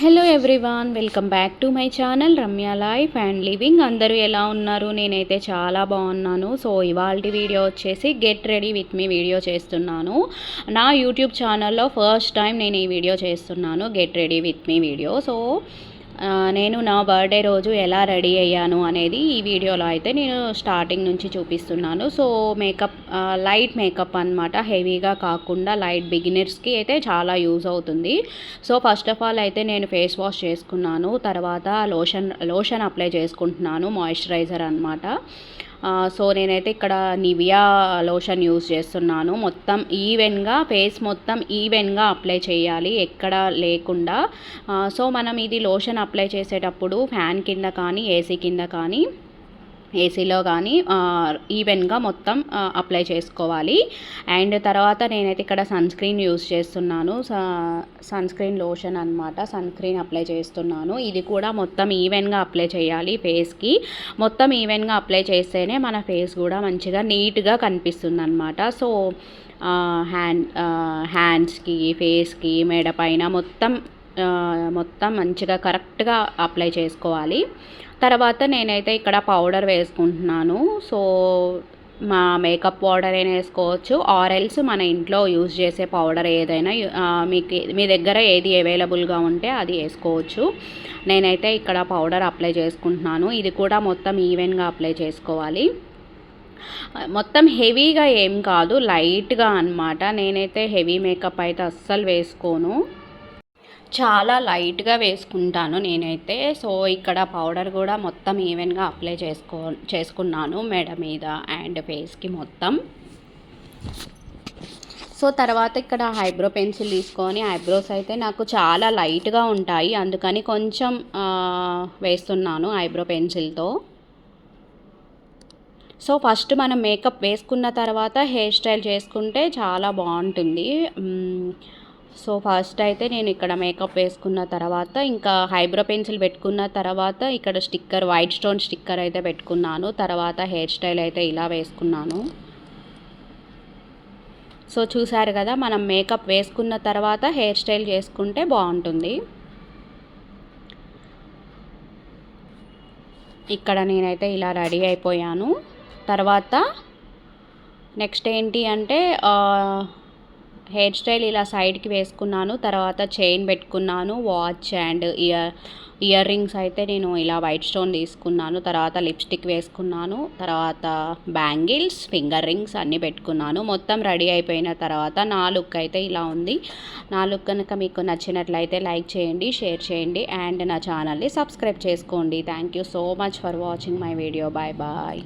Hello everyone welcome back to my channel Ramya life and living అందరూ ఎలా ఉన్నారు? నేనైతే చాలా బాగున్నాను. సో ఇవాళ వీడియో వచ్చేసి get ready with me video చేస్తున్నాను. నా యూట్యూబ్ ఛానల్లో ఫస్ట్ టైం నేను ఈ వీడియో చేస్తున్నాను get ready with me video. So నేను నా బర్త్డే రోజు ఎలా రెడీ అయ్యాను అనేది ఈ వీడియోలో అయితే నేను స్టార్టింగ్ నుంచి చూపిస్తున్నాను. సో మేకప్ లైట్ మేకప్ అనమాట హెవీగా కాకుండా లైట్ బిగినర్స్కి అయితే చాలా యూజ్ అవుతుంది. సో ఫస్ట్ ఆఫ్ ఆల్ అయితే నేను ఫేస్ వాష్ చేసుకున్నాను. తర్వాత లోషన్ లోషన్ అప్లై చేసుకుంటున్నాను మాయిశ్చరైజర్ అనమాట సో నేనైతే ఇక్కడ నివియా లోషన్ యూస్ చేస్తున్నాను. మొత్తం ఈవెన్గా ఫేస్ మొత్తం ఈవెన్గా అప్లై చేయాలి ఎక్కడ లేకుండా. సో మనం ఇది లోషన్ అప్లై చేసేటప్పుడు ఫ్యాన్ కింద కానీ ఏసీ కింద కానీ ఏసీలో కానీ ఈవెన్గా మొత్తం అప్లై చేసుకోవాలి. అండ్ తర్వాత నేనైతే ఇక్కడ సన్ స్క్రీన్ యూస్ చేస్తున్నాను. సన్ స్క్రీన్ లోషన్ అనమాట సన్ స్క్రీన్ అప్లై చేస్తున్నాను. ఇది కూడా మొత్తం ఈవెన్గా అప్లై చేయాలి ఫేస్కి. మొత్తం ఈవెన్గా అప్లై చేస్తేనే మన ఫేస్ కూడా మంచిగా నీట్గా కనిపిస్తుంది అనమాట సో హ్యాండ్ హ్యాండ్స్కి ఫేస్కి మెడ పైన మొత్తం మొత్తం మంచిగా కరెక్ట్గా అప్లై చేసుకోవాలి. తర్వాత నేనైతే ఇక్కడ పౌడర్ వేసుకుంటున్నాను. సో మా మేకప్ పౌడర్ అయినా వేసుకోవచ్చు. ఆరెల్స్ మన ఇంట్లో యూజ్ చేసే పౌడర్ ఏదైనా మీకు మీ దగ్గర ఏది అవైలబుల్గా ఉంటే అది వేసుకోవచ్చు. నేనైతే ఇక్కడ పౌడర్ అప్లై చేసుకుంటున్నాను. ఇది కూడా మొత్తం ఈవెన్గా అప్లై చేసుకోవాలి. మొత్తం హెవీగా ఏం కాదు లైట్గా అన్నమాట. నేనైతే హెవీ మేకప్ అయితే అస్సలు వేసుకోను. చాలా లైట్గా వేసుకుంటాను నేనైతే. సో ఇక్కడ పౌడర్ కూడా మొత్తం ఈవెన్గా అప్లై చేసుకో చేసుకున్నాను మెడ మీద అండ్ ఫేస్కి మొత్తం. సో తర్వాత ఇక్కడ ఐబ్రో పెన్సిల్ తీసుకొని ఐబ్రోస్ అయితే నాకు చాలా లైట్గా ఉంటాయి. అందుకని కొంచెం వేస్తున్నాను ఐబ్రో పెన్సిల్తో. సో ఫస్ట్ మనం మేకప్ వేసుకున్న తర్వాత హెయిర్ స్టైల్ చేసుకుంటే చాలా బాగుంటుంది. సో ఫస్ట్ అయితే నేను ఇక్కడ మేకప్ వేసుకున్న తర్వాత ఇంకా హైబ్రో పెన్సిల్ పెట్టుకున్న తర్వాత ఇక్కడ స్టిక్కర్ వైట్ స్టోన్ స్టిక్కర్ అయితే పెట్టుకున్నాను. తర్వాత హెయిర్ స్టైల్ అయితే ఇలా వేసుకున్నాను. సో చూసారు కదా మనం మేకప్ వేసుకున్న తర్వాత హెయిర్ స్టైల్ చేసుకుంటే బాగుంటుంది. ఇక్కడ నేనైతే ఇలా రెడీ అయిపోయాను. తర్వాత నెక్స్ట్ ఏంటి అంటే హెయిర్ స్టైల్ ఇలా సైడ్కి వేసుకున్నాను తర్వాత చైన్ పెట్టుకున్నాను watch and ear earrings అయితే నేను ఇలా వైట్ స్టోన్ తీసుకున్నాను తర్వాత లిప్స్టిక్ వేసుకున్నాను తర్వాత బ్యాంగిల్స్ ఫింగర్ రింగ్స్ అన్నీ పెట్టుకున్నాను. మొత్తం రెడీ అయిపోయిన తర్వాత నా లుక్ అయితే ఇలా ఉంది. నా లుక్ కనుక మీకు నచ్చినట్లయితే లైక్ చేయండి షేర్ చేయండి అండ్ నా ఛానల్ని సబ్స్క్రైబ్ చేసుకోండి. Thank you so much for watching my video. Bye bye.